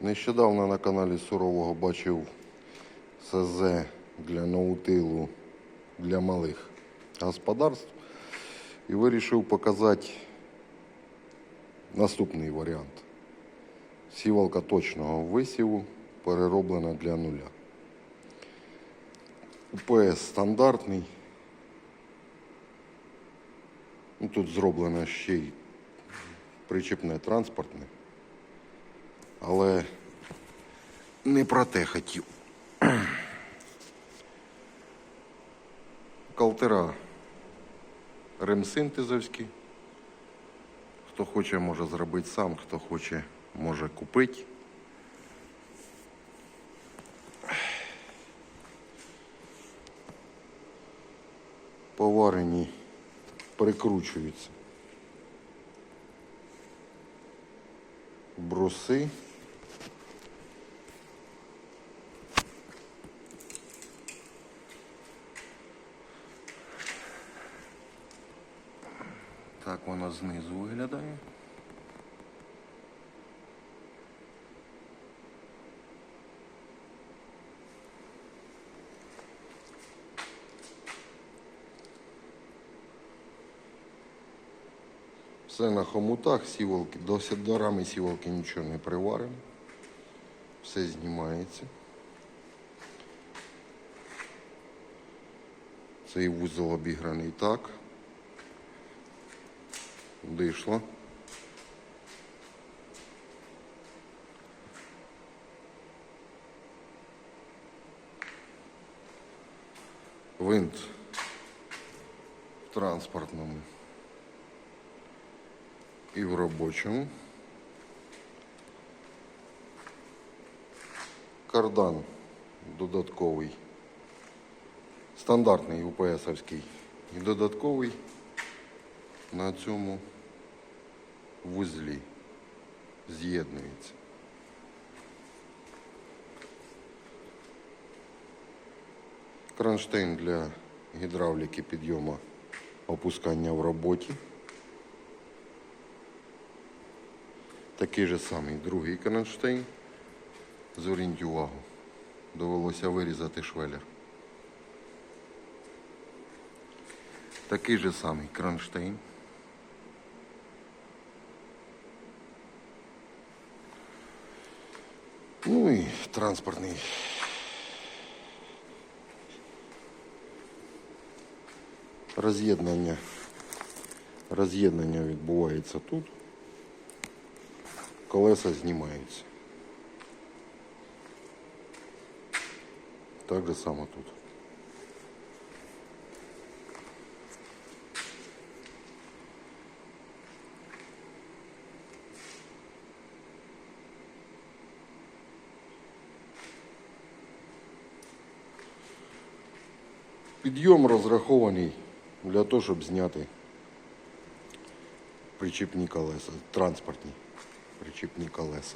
Нещодавно на каналі Сурового бачив СЗ для наутилу для малих господарств і вирішив показати наступний варіант. Сівалка точного висіву перероблена для нуля. УПС стандартний. Ну, тут зроблено ще й причепне транспортне. Але не про те хотів. Калтера ремсинтезовські. Хто хоче, може зробити сам, хто хоче, може купити. Поварені прикручуються. Бруси. Так воно знизу виглядає. Все на хомутах, сіволки, досить до рами сіволки нічого не приварено. Все знімається. Цей вузол обіграний так. Дійшло. Винт в транспортному і в робочому. Кардан додатковий, стандартний УПСовський і додатковий на цьому вузлі з'єднується. Кронштейн для гідравліки підйому опускання в роботі. Такий же самий другий кронштейн. Зверніть увагу, довелося вирізати швелер. Такий же самий кронштейн. Ну і транспортний. Роз'єднання. Роз'єднання відбувається тут. Колеса знімаються. Так же само тут. Підйом розрахований для того, щоб зняти причіпні колеса, транспортні причіпні колеса.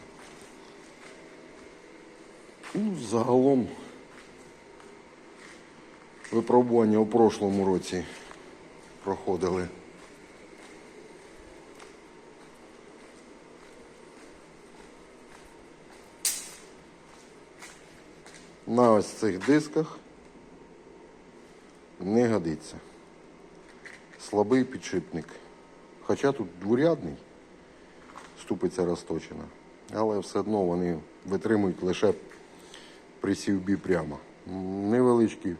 Ну, загалом випробування у прошлому році проходили. На ось цих дисках не годиться. Слабий підшипник. Хоча тут дворядний, ступиця розточена, але все одно вони витримують лише при сівбі прямо. Невеличкі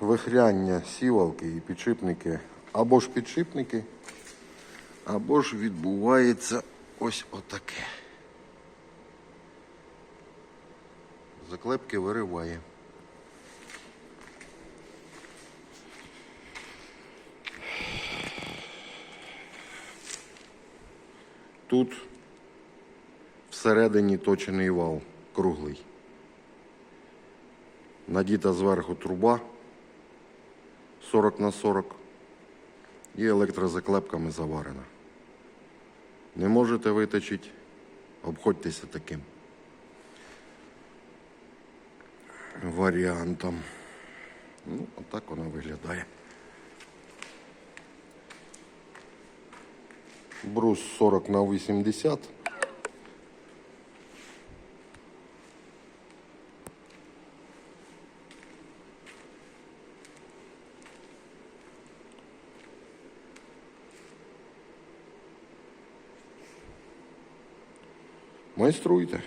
вихряння сівалки і підшипники, або ж підшипники, або ж відбувається ось отаке. Заклепки вириває. Тут всередині точений вал круглий. Надіта зверху труба 40 на 40 і електрозаклепками заварена. Не можете виточити, обходьтеся таким варіантом. Ну, отак воно виглядає. Брус 40 на 80. Майструйте.